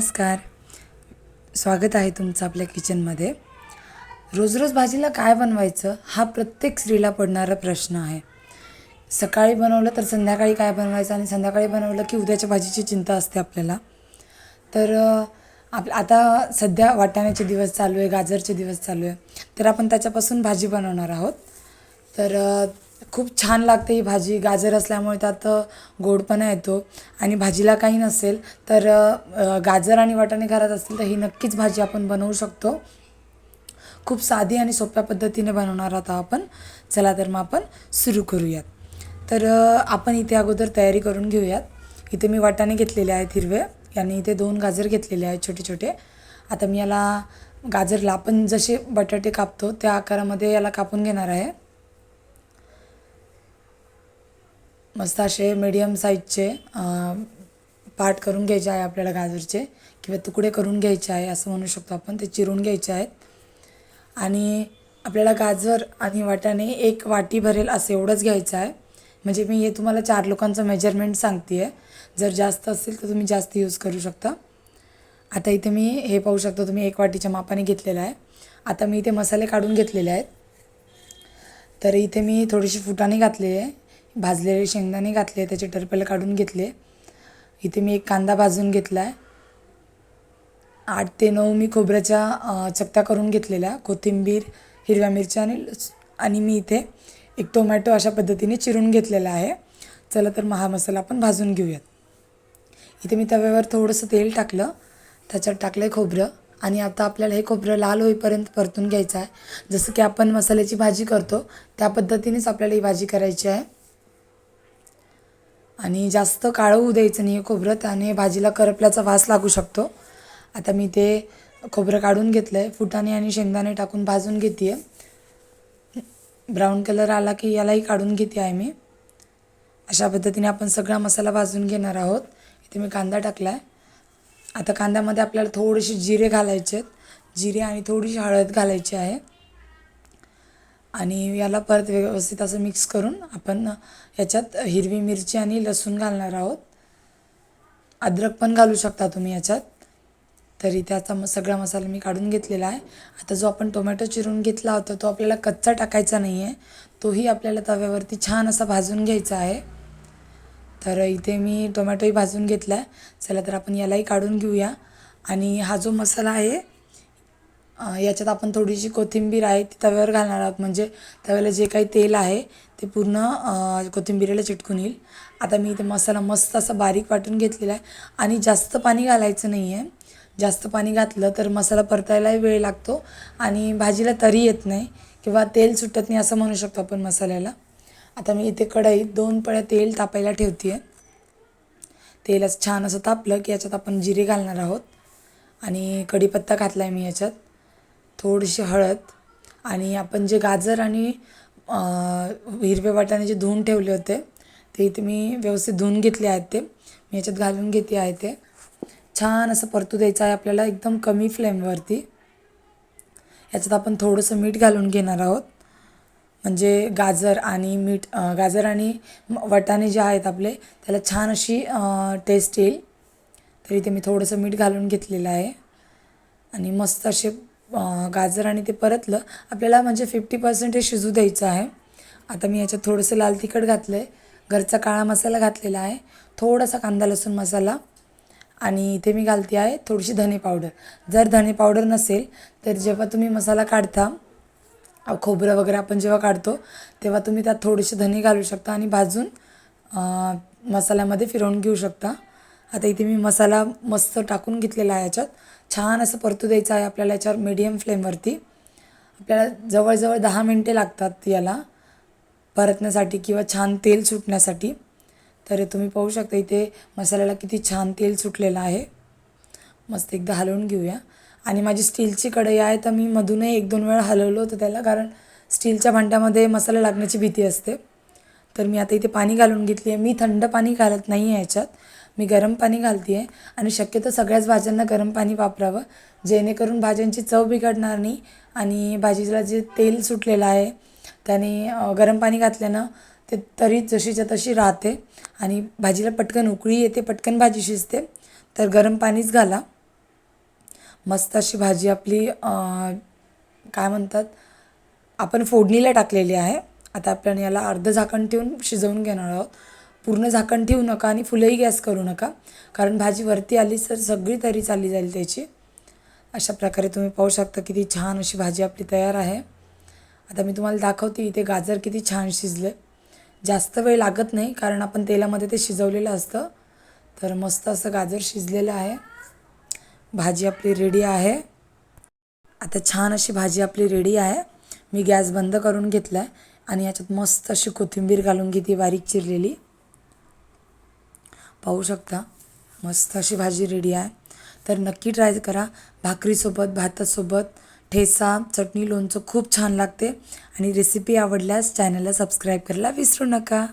नमस्कार. स्वागत आहे तुमचं आपल्या किचनमध्ये. रोज रोज भाजीला काय बनवायचं हा प्रत्येक स्त्रीला पडणारा प्रश्न आहे. सकाळी बनवलं तर संध्याकाळी काय बनवायचं आणि संध्याकाळी बनवलं की उद्याच्या भाजीची चिंता असते आपल्याला. तर आप आता सध्या वाटाण्याचे दिवस चालू आहे गाजरचे दिवस चालू आहे. तर आपण त्याच्यापासून भाजी बनवणार आहोत. तर खूप छान लागते ही भाजी. गाजर असल्यामुळे त्यात गोडपणा येतो. आणि भाजीला काही नसेल तर गाजर आणि वाटाणे घरात असतील तर ही नक्कीच भाजी आपण बनवू शकतो. खूप साधी आणि सोप्या पद्धतीने बनवणार आहोत आपण. चला तर मग आपण सुरू करूयात. तर आपण इथे अगोदर तयारी करून घेऊयात. इथे मी वाटाणे घेतलेले आहेत हिरवे. आणि इथे दोन गाजर घेतलेले आहेत छोटे छोटे. आता मी याला गाजरला आपण जसे बटाटे कापतो त्या आकारामध्ये याला कापून घेणार आहे. मस्त असे मीडियम साईजचे पार्ट करून घ्यायचे आहे आपल्याला गाजरचे किंवा तुकडे करून घ्यायचे आहे असं म्हणू शकतो आपण. ते चिरून घ्यायचे आहेत. आणि आपल्याला गाजर आणि वाटाणे एक वाटी भरेल असं एवढंच घ्यायचं आहे. म्हणजे मी हे तुम्हाला चार लोकांचं मेजरमेंट सांगते आहे जर जास्त असेल तर तुम्ही जास्त यूज करू शकता. आता इथे मी हे पाहू शकता तुम्ही एक वाटीच्या मापाने घेतलेलं आहे. आता मी इथे मसाले काढून घेतलेले आहेत. तर इथे मी थोडीशी फुटाणे घातलेली आहे. भाजलेले शेंगदाणे घातले त्याचे टरपेले काढून घेतले. इथे मी एक कांदा भाजून घेतला आहे आठ ते नऊ मी खोबऱ्याच्या चपत्या करून घेतलेल्या. कोथिंबीर हिरव्या मिरच्या आणि आणि मी इथे एक टोमॅटो अशा पद्धतीने चिरून घेतलेला आहे. चला तर महा हा मसाला आपण भाजून घेऊयात. इथे मी तव्यावर थोडंसं तेल टाकलं. त्याच्यात टाकलं आहे खोबरं. आणि आता आपल्याला हे खोबरं लाल होईपर्यंत परतून घ्यायचं आहे. जसं की आपण मसाल्याची भाजी करतो त्या पद्धतीनेच आपल्याला ही भाजी करायची आहे. आणि जास्त काळं होऊ द्यायचं नाही आहे खोबरं त्याने भाजीला करपल्याचा वास लागू शकतो. आता मी ते खोबरं काढून घेतलं आहे फुटाणे आणि शेंगदाणे टाकून भाजून घेते आहे ब्राऊन कलर आला की यालाही काढून घेते आहे मी अशा पद्धतीने आपण सगळा मसाला भाजून घेणार आहोत. इथे मी कांदा टाकला आहे आता कांद्यामध्ये आपल्याला थोडेसे जिरे घालायचे आहेत जिरे आणि थोडीशी हळद घालायची आहे. आणि याला परत व्यवस्थित असं मिक्स करून आपण याच्यात हिरवी मिरची आणि लसूण घालणार आहोत. अद्रक पण घालू शकता तुम्ही याच्यात. तरी त्याचा मग सगळा मसाला मी काढून घेतलेला आहे. आता जो आपण टोमॅटो चिरून घेतला होता तो आपल्याला कच्चा टाकायचा नाही आहे तोही आपल्याला तव्यावरती छान असा भाजून घ्यायचा आहे. तर इथे मी टोमॅटोही भाजून घेतला आहे चला तर आपण यालाही काढून घेऊया. आणि हा जो मसाला आहे याच्यात आपण थोडीशी कोथिंबीर आहे ती तव्यावर घालणार आहोत. म्हणजे तव्याला जे काही तेल आहे ते पूर्ण कोथिंबीरीला चिटकून येईल. आता मी इथे मसाला मस्त असा बारीक वाटून घेतलेला आहे. आणि जास्त पाणी घालायचं नाही आहे जास्त पाणी घातलं तर मसाला परतायलाही वेळ लागतो आणि भाजीला तरी येत नाही किंवा तेल सुटत नाही असं म्हणू शकतो आपण मसाल्याला. आता मी इथे कढईत दोन पळ्या तेल तापायला ठेवते आहे तेल असं छान असं तापलं की याच्यात आपण जिरे घालणार आहोत. आणि कढीपत्ता घातला आहे मी याच्यात. थोडीशी हळद आणि आपण जे गाजर आणि हिरवे वाटाणे जे धुवून ठेवले होते ते इथे मी व्यवस्थित धुवून घेतले आहेत ते. मी याच्यात घालून घेते आहे ते. छान असं परतू द्यायचं आहे आपल्याला एकदम कमी फ्लेमवरती. याच्यात आपण थोडंसं मीठ घालून घेणार आहोत. म्हणजे गाजर आणि मीठ गाजर आणि वटाणे जे आहेत आपले त्याला छान अशी टेस्ट येईल. तर इथे मी थोडंसं मीठ घालून घेतलेलं आहे. आणि मस्त असे गाजर आणि ते परतलं आपल्याला म्हणजे फिफ्टी पर्सेंट हे शिजू द्यायचं आहे. आता मी याच्यात थोडंसं लाल तिखट घातलं आहे घरचा काळा मसाला घातलेला आहे. थोडासा कांदा लसूण मसाला आणि इथे मी घालते आहे थोडीशी धने पावडर. जर धने पावडर नसेल तर जेव्हा तुम्ही मसाला काढता खोबरं वगैरे आपण जेव्हा काढतो तेव्हा तुम्ही त्यात थोडेसे धने घालू शकता आणि भाजून मसाल्यामध्ये फिरवून घेऊ शकता. आता इथे मी मसाला मस्त टाकून घेतलेला आहे याच्यात. छान असं परतू द्यायचं आहे आपल्याला याच्यावर मीडियम फ्लेमवरती आपल्याला जवळजवळ दहा मिनटे लागतात याला परतण्यासाठी किंवा छान तेल सुटण्यासाठी. तर तुम्ही पाहू शकता इथे मसाल्याला किती छान तेल सुटलेलं आहे. मस्त एकदा हलवून घेऊया. आणि माझी स्टीलची कढई आहे तर मी मधूनही एक दोन वेळा हलवलं होतं त्याला कारण स्टीलच्या भांड्यामध्ये मसाला लागण्याची भीती असते. तर मी आता इथे पाणी घालून घेतली आहे. मी थंड पाणी घालत नाही आहे याच्यात. मी गरम पाणी घालते आहे आणि शक्यतो सगळ्याच भाज्यांना गरम पाणी वापरावं. जेणेकरून भाज्यांची चव बिघडणार नाही आणि भाजीला जे तेल सुटलेलं आहे त्याने गरम पाणी घातल्यानं ते तरी जशीच्या तशी राहते आणि भाजीला पटकन उकळी येते पटकन भाजी शिजते. तर गरम पाणीच घाला. मस्त अशी भाजी आपली काय म्हणतात आपण फोडणीला टाकलेली आहे. आता आपण याला अर्ध झाकण ठेवून शिजवून घेणार आहोत. पूर्ण झाकण ठेवू नका आणि फुलंही गॅस करू नका. कारण भाजी वरती आली तर सगळी तरी चालली जाईल त्याची. अशा प्रकारे तुम्ही पाहू शकता किती छान अशी भाजी आपली तयार आहे. आता मी तुम्हाला दाखवते इथे गाजर किती छान शिजले. जास्त वेळ लागत नाही कारण आपण तेलामध्ये ते शिजवलेलं असतं. तर मस्त असं गाजर शिजलेलं आहे. भाजी आपली रेडी आहे. आता छान अशी भाजी आपली रेडी आहे. मी गॅस बंद करून घेतला आहे आणि याच्यात मस्त अशी कोथिंबीर घालून घेते बारीक चिरलेली. पाहू शकता. मस्त अशी भाजी रेडी आहे. तर नक्की ट्राय करा. भाकरीसोबत भातासोबत ठेचा चटणी लोणचं खूप छान लागते. आणि रेसिपी आवडल्यास चॅनलला सबस्क्राईब करायला विसरू नका.